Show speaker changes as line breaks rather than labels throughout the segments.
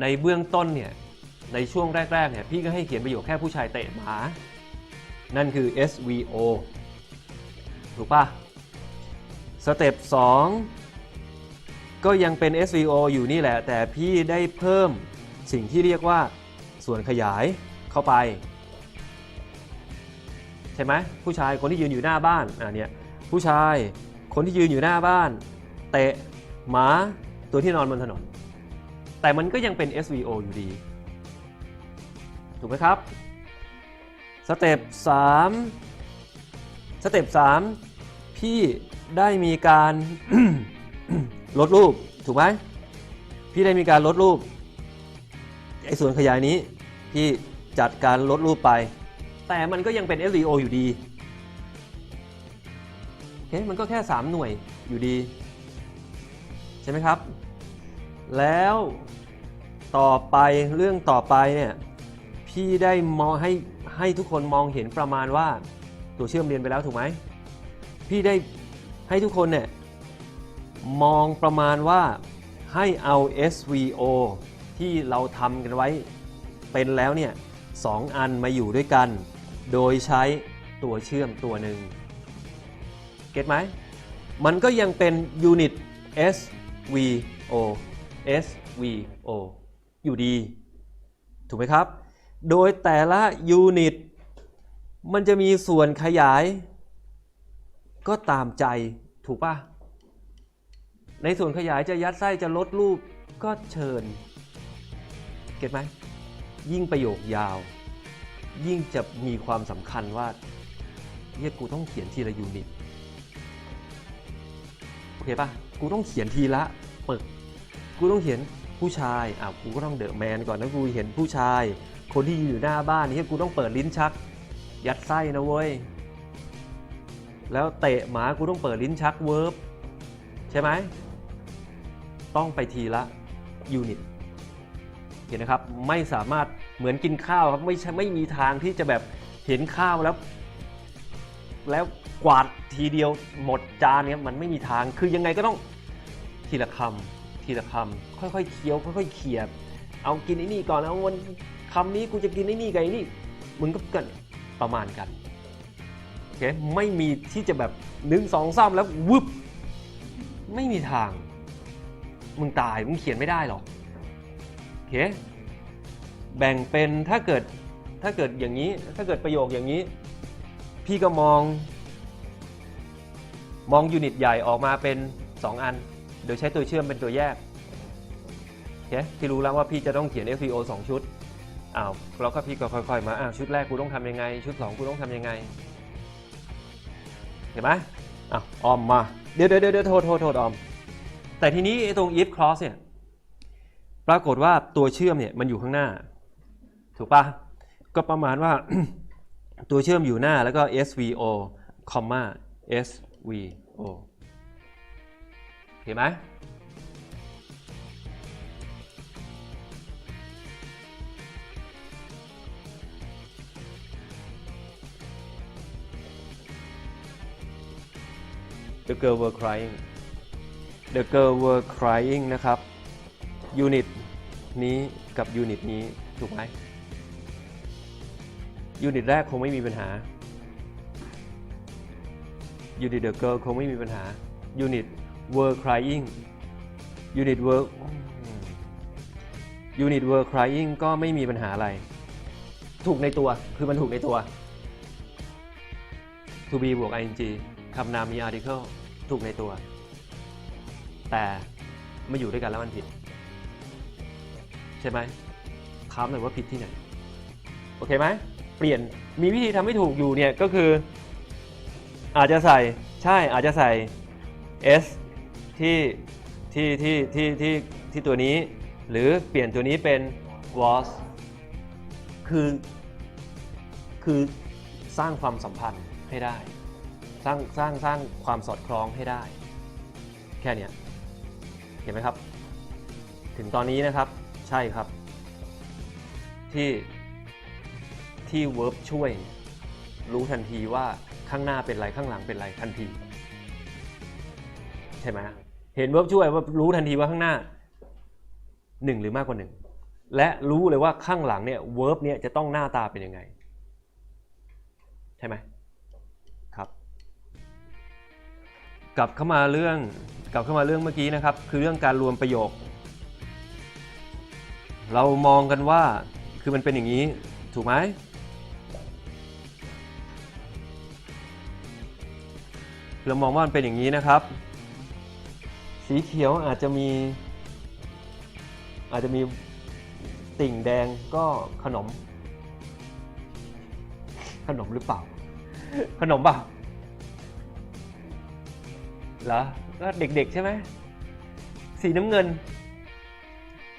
ในเบื้องต้นเนี่ยในช่วงแรกๆเนี่ยพี่ก็ให้เขียนประโยคแค่ผู้ชายเตะหมา นั่นคือ SVO ถูกปะสเต็ป2ก็ยังเป็น SVO อยู่นี่แหละ แต่พี่ได้เพิ่มสิ่งที่เรียกว่าส่วนขยายเข้าไป ใช่ไหมผู้ชายคนที่ยืนอยู่หน้าบ้านอะเนี่ยผู้ชายคนที่ยืนอยู่หน้าบ้าน เตะหมาตัวที่นอนบนถนน แต่มันก็ยังเป็น SVO อยู่ดี ถูกไหมครับสเต็ป3สเต็ป3พี่ได้มีการลดรูป ถูกไหมพี่ได้มีการลดรูปไอ้ส่วนขยายนี้พี่จัดการลดรูปไป แต่มันก็ยังเป็น SVO อยู่ดีโอเคมันก็แค่ 3 หน่วยอยู่ดี ใช่ไหมครับ แล้ว ต่อไปเรื่องต่อไปเนี่ยพี่ได้มองให้ให้ทุกคนมองเห็นประมาณว่าตัวเชื่อมเรียนไปแล้วถูกไหมพี่ได้ให้ทุกคนเนี่ยมองประมาณว่าให้เอา SVO ที่เราทำกันไว้เป็นแล้วเนี่ยสองอันมาอยู่ด้วยกัน โดยใช้ตัวเชื่อมตัวหนึ่งเก็ตไหมมันก็ยังเป็นยูนิต SVO SVO อยู่ดี ถูกไหมครับ โดยแต่ละยูนิต มันจะมีส่วนขยาย ก็ตามใจถูกปะในส่วนขยายจะยัดไส้จะลดรูปก็เชิญ เก็ตไหม ยิ่งประโยคยาว ยิ่งจะมีความสำคัญว่าเฮียกูต้องเขียนทีละยูนิตโอเคปะกูต้องเขียนทีละปึก กูต้องเขียน ผู้ชายอะกูก็ต้องเดอะแมนก่อนนะกูเห็นผู้ชาย คนที่อยู่หน้าบ้านนี่กูต้องเปิดลิ้นชัก ยัดไส้นะเว้ย แล้วเตะหมากูต้องเปิดลิ้นชักเวิร์บใช่ไหมต้องไปทีละยูนิตเห็นนะครับไม่สามารถเหมือนกินข้าวครับไม่ใช่ไม่มีทางที่จะแบบเห็นข้าวแล้ว แล้วกวาดทีเดียวหมดจานเนี่ยมันไม่มีทางคือยังไงก็ต้องทีละคำ ทีละคำค่อยๆเคี้ยวค่อยๆเคียบเอากินไอ้นี่ก่อนเอาวันคำนี้กูจะกินไอ้นี่กับไอ้นี่มึงก็เกินประมาณกันโอเคไม่มีที่จะแบบหนึ่งสองสามแล้ววึบไม่มีทาง มึงตายมึงเขียนไม่ได้หรอกโอเคแบ่งเป็นถ้าเกิดถ้าเกิดอย่างนี้ ถ้าเกิดประโยคอย่างนี้ พี่ก็มอง มองยูนิตใหญ่ออกมาเป็น 2 อัน โดยใช้ตัวเชื่อมเป็นตัวแยกโอเคพี่รู้แล้วว่าพี่จะต้องเขียน FCO 2 ชุดอ้าวแล้วก็พี่ก็ค่อยๆมาอ้าวชุดแรกกูต้องทำยังไง ชุด 2 กูต้องทำยังไง เห็นไหมอ้าวออมมา เดี๋ยวเดี๋ยวเดี๋ยวโทษโทษโทษออม แต่ทีนี้ตรง if clause เนี่ยปรากฏว่าตัวเชื่อมเนี่ยมันอยู่ข้างหน้า ถูกปะก็ประมาณว่าตัวเชื่อมอยู่หน้าแล้วก็ SVO, SVO เห็นไหม The girl were crying The girl were crying นะครับยูนิตนี้กับยูนิตนี้ถูกไหมยูนิตแรกคงไม่มีปัญหายูนิต the girl คงไม่มีปัญหายูนิต were crying ยูนิต were ยูนิต were crying ก็ไม่มีปัญหาอะไร ถูกในตัว คือมันถูกในตัว to be บวก ing คำนามมี article ถูกในตัว แต่มาอยู่ด้วยกันแล้วมันผิด ใช่ไหมถามหน่อยว่าผิดที่ไหน โอเคไหม เปลี่ยน มีวิธีทำให้ถูกอยู่เนี่ยก็คือ อาจจะใส่ ใช่ อาจจะใส่ s ที่ที่ที่ที่ที่ที่ตัวนี้ หรือเปลี่ยนตัวนี้เป็น was คือคือสร้างความสัมพันธ์ให้ได้ สร้างสร้างสร้างความสอดคล้องให้ได้ แค่นี้เห็นไหมครับ ถึงตอนนี้นะครับใช่ครับ ที่ที่ verb ช่วย รู้ทันทีว่าข้างหน้าเป็นไรข้างหลังเป็นไรทันที ใช่ไหม เห็น verb ช่วยว่ารู้ทันทีว่าข้างหน้าหนึ่งหรือมากกว่าหนึ่งและรู้เลยว่าข้างหลังเนี่ย verb เนี่ยจะต้องหน้าตาเป็นยังไง ใช่ไหมครับ กลับเข้ามาเรื่องกลับเข้ามาเรื่องเมื่อกี้นะครับ คือเรื่องการรวมประโยค เรามองกันว่าคือมันเป็นอย่างนี้ถูกไหมเรามองว่ามันเป็นอย่างนี้นะครับ สีเขียวอาจจะมี อาจจะมีติ่งแดงก็ขนม ขนมหรือเปล่า ขนมเปล่าเหรอก็เด็กๆ ใช่ไหมสีน้ำเงิน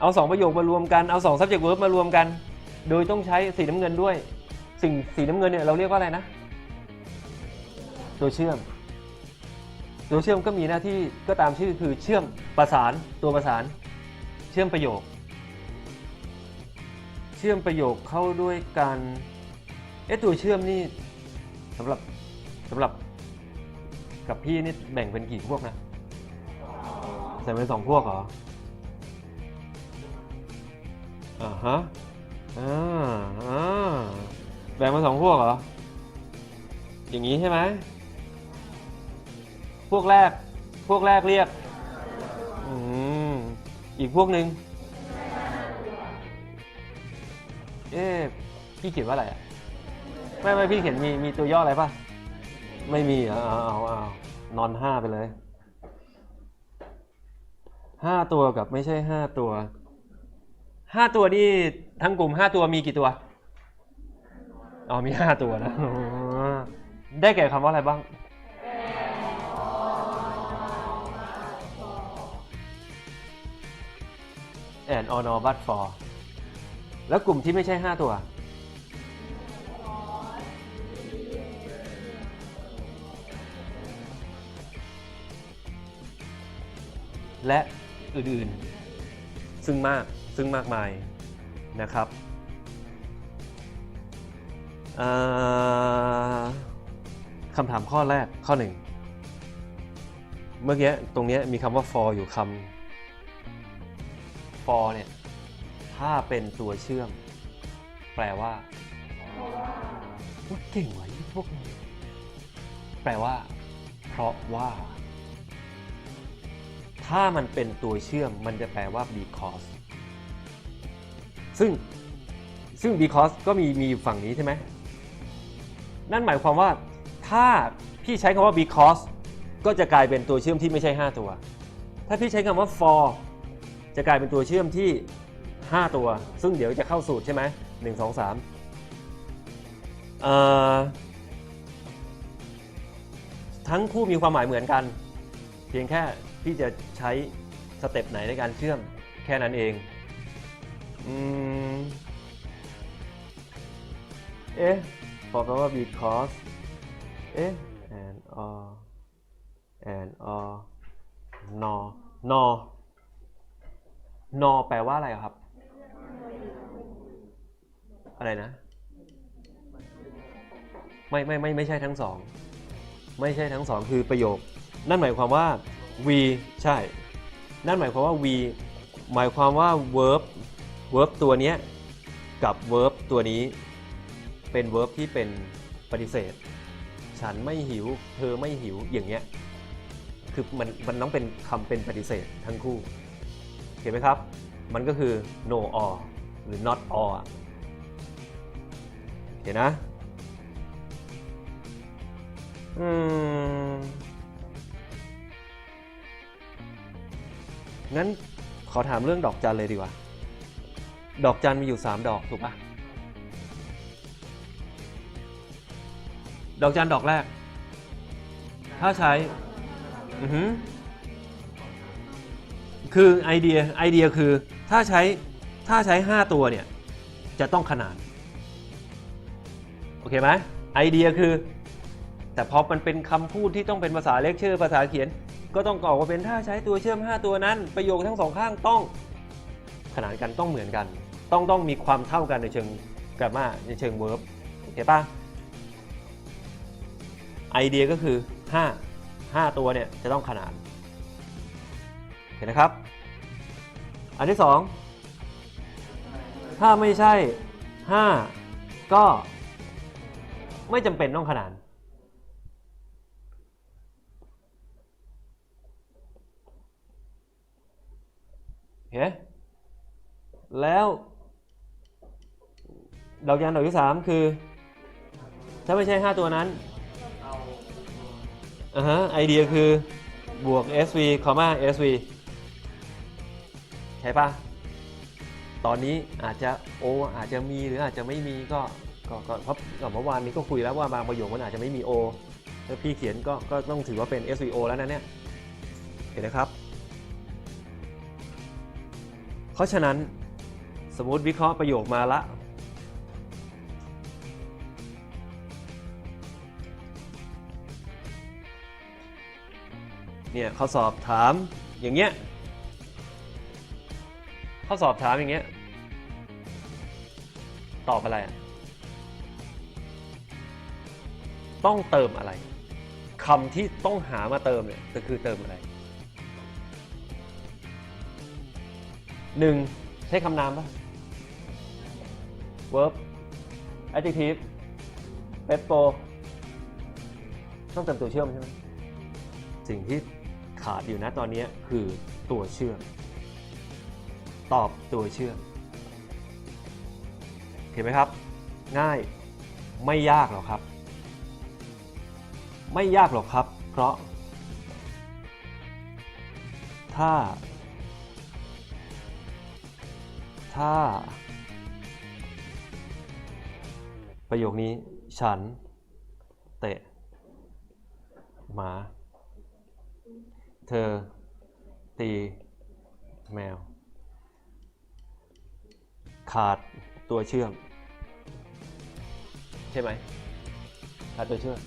เอาสองประโยคมารวมกันเอาสอง subject verb มารวมกัน โดยต้องใช้สีน้ำเงินด้วย สิ่งสีน้ำเงินเนี่ยเราเรียกว่าอะไรนะ ตัวเชื่อม ตัวเชื่อมก็มีหน้าที่ก็ตามชื่อคือเชื่อมประสานตัวประสาน เชื่อมประโยค เชื่อมประโยคเข้าด้วยกันเอ๊ะตัวเชื่อมนี่สำหรับสำหรับกับพี่นี่แบ่งเป็นกี่พวกนะใส่เป็นสองพวกเหรออ่าฮะอ่าอ่าแบ่งเป็นสองพวกเหรออย่างนี้ใช่ไหม วกแรก พวกแรกเรียกอืมอีกพวกหนึ่งเอ๊ะพี่เขียนว่าอะไรอะไม่ไม่พี่เขียนมีมีตัวย่ออะไรป่ะ ไม่มีเอาเอาเอานอนห้าไปเลยห้าตัวกับไม่ใช่ห้าตัวห้าตัวนี่ทั้งกลุ่มห้าตัวมีกี่ตัวอ๋อมีห้าตัวนะได้แก่คำว่าอะไรบ้าง and or not but for แล้วกลุ่มที่ไม่ใช่ 5 ตัว และอื่นๆ ซึ่งมาก ซึ่งมากมายนะครับคำถามข้อแรกข้อหนึ่ง เมื่อกี้ตรงนี้มีคำว่า for อยู่คำ for เนี่ย ถ้าเป็นตัวเชื่อม แปลว่าว่าเก่งไว้พวกนี้แปลว่า เพราะว่า ถ้ามันเป็นตัวเชื่อมมันจะแปลว่า because ซึ่งซึ่ง because ก็มีมีฝั่งนี้ใช่ไหมนั่นหมายความว่า ถ้าพี่ใช้คำว่า because ก็จะกลายเป็นตัวเชื่อมที่ไม่ใช่ 5 ตัว ถ้าพี่ใช้คำว่า for จะกลายเป็นตัวเชื่อมที่ 5 ตัว ซึ่งเดี๋ยวจะเข้าสูตรใช่ไหมหนึ่งสองสามทั้งคู่มีความหมายเหมือนกัน เพียงแค่พี่จะใช้สเต็ปไหนในการเชื่อมแค่นั้นเองอืมเอ๊ะบอกแปลว่า because เอ๊ะ and or and or nor nor nor แปลว่าอะไรครับ อะไรนะ ไม่ไม่ไม่ไม่ใช่ทั้งสอง ไม่ใช่ทั้งสองคือประโยค นั่นหมายความว่า we ใช่ นั่นหมายความว่า we หมายความว่า verb verb ตัวเนี้ยกับ verb ตัวนี้ เป็น verb ที่เป็นปฏิเสธ ฉันไม่หิว เธอไม่หิวอย่างเงี้ย คือมันมันต้องเป็นคำเป็นปฏิเสธทั้งคู่ เห็นไหมครับ มันก็คือ no or หรือ not or เห็นนะ อืม งั้นขอถามเรื่องดอกจันเลยดีกว่า ดอกจันมีอยู่ 3 ดอกถูกปะดอกจันดอกแรก ถ้าใช้ อือหือ คือไอเดียไอเดียคือถ้าใช้ถ้าใช้ 5 ตัวเนี่ยจะต้องขนานโอเคไหมไอเดียคือ แต่พอมันเป็นคำพูดที่ต้องเป็นภาษาเลคเชอร์ภาษาเขียน ก็ต้องออกมาเป็นถ้าใช้ตัวเชื่อม 5 ตัวนั้น ประโยคทั้งสองข้างต้องขนานกันต้องเหมือนกัน ต้องต้องมีความเท่ากันในเชิงกรามาในเชิงเวิร์บโอเคปะไอเดียก็คือ 5 5 ตัวเนี่ยจะต้องขนาน นนะครับ อันที่สองถ้าไม่ใช่ 5 ก็ไม่จำเป็นต้องขนาน เห็นแล้วดอกยางดอกที่สามคือ ถ้าไม่ใช่5ตัวนั้นอ่าฮะไอเดียคือบวก sv sv ใช่ปะตอนนี้อาจจะ o ออาจจะมีหรืออาจจะไม่มีก็ก็ก็เพราะก็เมื่อวานนี้ก็คุยแล้วว่าบางประโยคมันอาจจะไม่มี o แล้วพี่เขียนก็ก็ต้องถือว่าเป็น SVO แล้วนะเนี่ยเห็นนะครับ เพราะฉะนั้นสมมติวิเคราะห์ประโยคมาละเนี่ยเขาสอบถามอย่างเงี้ย ขาสอบถามอย่างเงี้ย ตอบอะไรอะต้องเติมอะไรคำที่ต้องหามาเติมเนี่ยก็คือเติมอะไรหนึ่งใช้คำนามปะ verb adjective verb pro ต้องเติมตัวเชื่อมใช่ไหมสิ่งที่ขาดอยู่นะตอนนี้คือตัวเชื่อม ตอบตัวเชื่อมเห็นไหมครับ ง่ายไม่ยากหรอกครับ ไม่ยากหรอกครับ เพราะ ถ้า ถ้า ประโยคนี้ฉัน เตะหมา เธอ ตี แมว ขาดตัวเชื่อม ใช่ไหมขาดตัวเชื่อม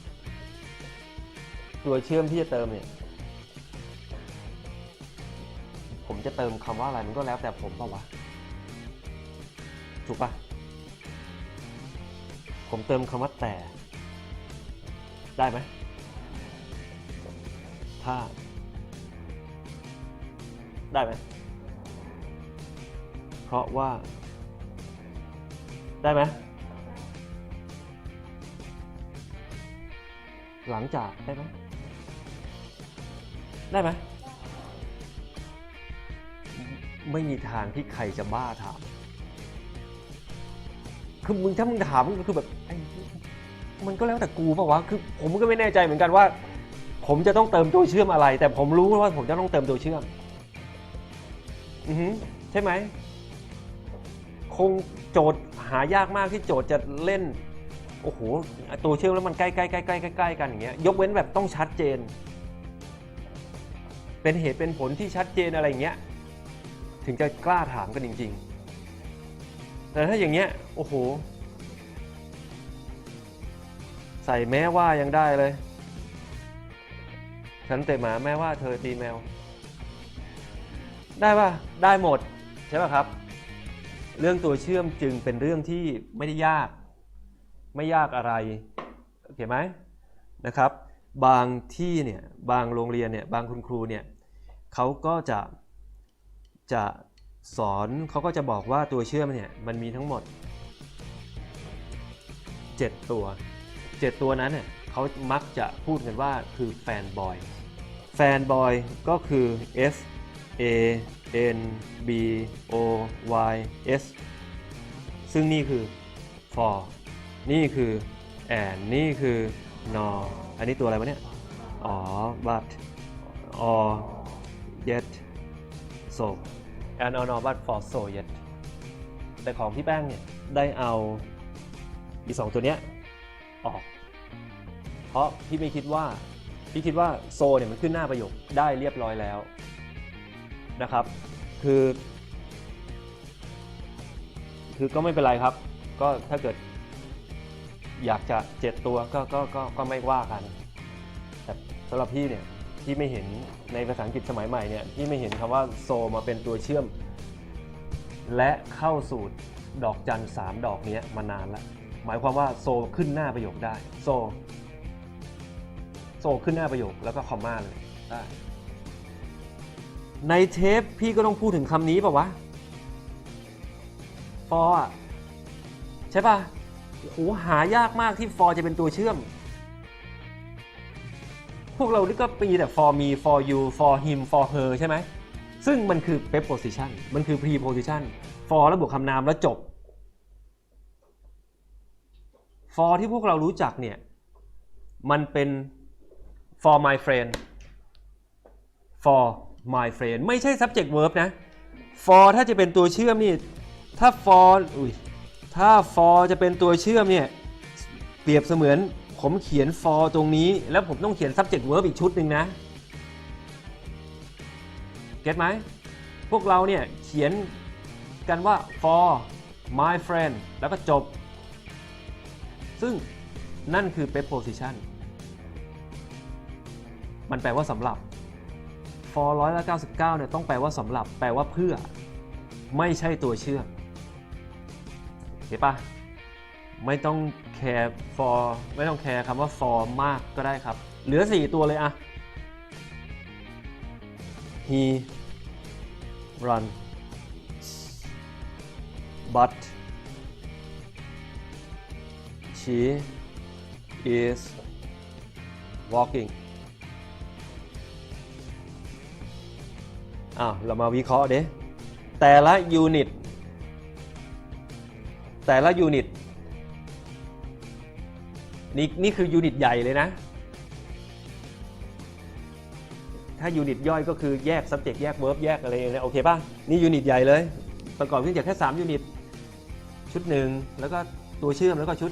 ตัวเชื่อมที่จะเติมเนี่ย ผมจะเติมคำว่าอะไรมันก็แล้วแต่ผมเปล่าวะถูกปะผมเติมคำว่าแต่ ได้ไหมถ้า ได้ไหมเพราะว่า ได้ไหม หลังจากได้ไหม ได้ไหม ไม่มีทางที่ใครจะบ้าถาม คือมึงถ้ามึงถามก็คือแบบมันก็แล้วแต่กูป่าวะ คือผมก็ไม่แน่ใจเหมือนกันว่า ผมจะต้องเติมตัวเชื่อมอะไร แต่ผมรู้ว่าผมจะต้องเติมตัวเชื่อม อือใช่ไหม คงโจทย์ หายากมากที่โจทย์จะเล่น โอ้โห ตัวเชื่อมแล้วมันใกล้ใกล้ใกล้ใกล้ใกล้กันอย่างเงี้ย ยกเว้นแบบต้องชัดเจน เป็นเหตุเป็นผลที่ชัดเจนอะไรอย่างเงี้ย ถึงจะกล้าถามกันจริง ๆ แต่ถ้าอย่างเงี้ย โอ้โห ใส่แม้ว่ายังได้เลย ฉันเตะหมาแม้ว่าเธอตีแมว ได้ป่ะ ได้หมด ใช่ป่ะครับ เรื่องตัวเชื่อมจึงเป็นเรื่องที่ไม่ได้ยาก ไม่ยากอะไรโอเคไหมนะครับ บางที่เนี่ยบางโรงเรียนเนี่ยบางคุณครูเนี่ยเขาก็จะจะสอนเขาก็จะบอกว่าตัวเชื่อมเนี่ยมันมีทั้งหมด 7 ตัว 7 ตัวนั้นเนี่ยเขามักจะพูดกันว่าคือแฟนบอยแฟนบอยก็คือ F A N B O Y S ซึ่งนี่คือ for นี่คือ and นี่คือ nor อันนี้ตัวอะไรวะเนี่ย อ๋อ but or yet so and or nor but for so yet แต่ของพี่แป้งเนี่ย ได้เอาอีสองตัวเนี้ยออก เพราะพี่ไม่คิดว่า พี่คิดว่าโซเนี่ยมันขึ้นหน้าประโยคได้เรียบร้อยแล้ว นะครับ คือ คือก็ไม่เป็นไรครับ ก็ถ้าเกิด อยากจะเจ็ดตัวก็ก็ก็ก็ไม่ว่ากัน แต่สำหรับพี่เนี่ยพี่ไม่เห็นในภาษาอังกฤษสมัยใหม่เนี่ยพี่ไม่เห็นคำว่าโซมาเป็นตัวเชื่อม และเข้าสู่ดอกจันสามดอกนี้มานานแล้วหมายความว่าโซขึ้นหน้าประโยคได้ โซ โซขึ้นหน้าประโยคแล้วก็คอมมาเลยได้ ในเทปพี่ก็ต้องพูดถึงคำนี้ป่าวะ for อใช่ป่ะโอ้หหายากมากที่ for จะเป็นตัวเชื่อม พวกเรานี่ก็ปีแต่ for me for you for him for her ใช่ไหม ซึ่งมันคือ preposition มันคือ preposition for แล้วบวกคำนามแล้วจบ for ที่พวกเรารู้จักเนี่ย มันเป็น for my friend for my friend ไม่ใช่ subject verb นะ for ถ้าจะเป็นตัวเชื่อมนี่ ถ้า for อุ้ยถ้า for จะเป็นตัวเชื่อมเนี่ยเปรียบเสมือนผมเขียน for ตรงนี้ แล้วผมต้องเขียน subject verb อีกชุดหนึ่งนะ เก็ตไหม พวกเราเนี่ยเขียนกันว่า for my friend แล้วก็จบ ซึ่งนั่นคือ preposition มันแปลว่าสำหรับ for ร้อยละ99เนี่ยต้องแปลว่าสำหรับแปลว่าเพื่อ ไม่ใช่ตัวเชื่อมเห็นปะไม่ต้องแคร์ for ไม่ต้องแคร์คำว่า for มากก็ได้ครับ เหลือ 4 ตัวเลยอะ he run but she is walking อ้าวเรามาวิเคราะห์เด้แต่ละยูนิต แต่ละยูนิตนี่นี่คือยูนิตใหญ่เลยนะ ถ้ายูนิตย่อยก็คือแยก subject แยก verb แยกอะไรเลยโอเคป่ะ นี่ยูนิตใหญ่เลย ประกอบขึ้นจากแค่ 3 ยูนิต ชุดหนึ่งแล้วก็ตัวเชื่อมแล้วก็ชุด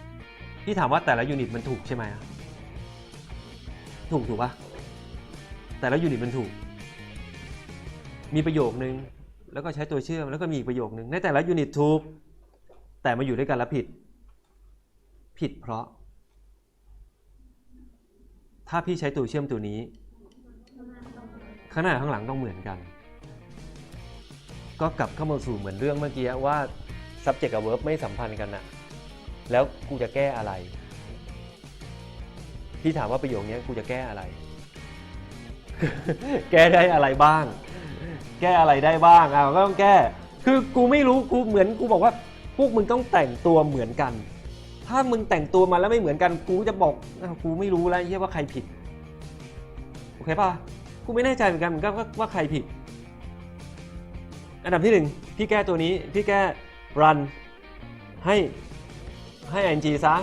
2 ที่ถามว่าแต่ละยูนิตมันถูกใช่ไหมถูกถูกป่ะ แต่ละยูนิตมันถูก มีประโยคนึง แล้วก็ใช้ตัวเชื่อมแล้วก็มีอีกประโยคนึง ในแต่ละยูนิตถูก แต่มาอยู่ด้วยกันแล้วผิด ผิดเพราะ ถ้าพี่ใช้ตัวเชื่อมตัวนี้ ข้างหน้าข้างหลังต้องเหมือนกัน ก็กลับเข้ามาสู่เหมือนเรื่องเมื่อกี้ว่า subject กับ verb ไม่สัมพันธ์กันนะแล้วกูจะแก้อะไร พี่ถามว่าประโยคนี้กูจะแก้อะไร แก้ได้อะไรบ้าง แก้อะไรได้บ้างอะก็ต้องแก้ คือกูไม่รู้กูเหมือนกูบอกว่าพวกมึงต้องแต่งตัวเหมือนกัน ถ้ามึงแต่งตัวมาแล้วไม่เหมือนกันกูจะบอกอ้าวกูไม่รู้แล้วเฮียว่าใครผิดโอเคป่ะกูไม่แน่ใจเหมือนกันเหมือนกันว่าว่าใครผิด อันดับที่หนึ่งพี่แก้ตัวนี้พี่แก้ run ให้ให้ ng ซะ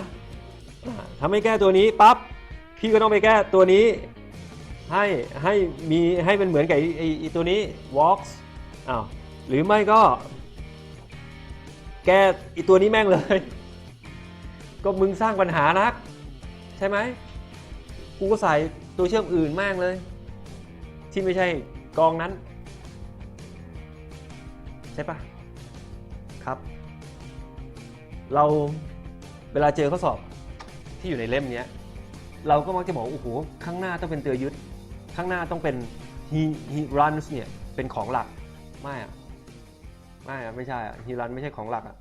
อ่าถ้าไม่แก้ตัวนี้ปั๊บพี่ก็ต้องไปแก้ตัวนี้ ให้ให้มีให้มันเหมือนกับไอไอ้ไอ้ตัวนี้ walks อ้าวหรือไม่ก็ แกไอีตัวนี้แม่งเลย ก็มึงสร้างปัญหานัก ใช่ไหมกูก็ใส่ตัวเชื่อมอื่นแม่งเลย ที่ไม่ใช่กองนั้น ใช่ปะครับ เราเวลาเจอข้อสอบที่อยู่ในเล่มเนี้ย เราก็มักจะบอกโอ้โหข้างหน้าต้องเป็นเตือยึด ข้างหน้าต้องเป็น he he runs เนี่ยเป็นของหลัก ไม่อะไม่อะไม่ใช่อะ he Runs ไม่ใช่ของหลักอะ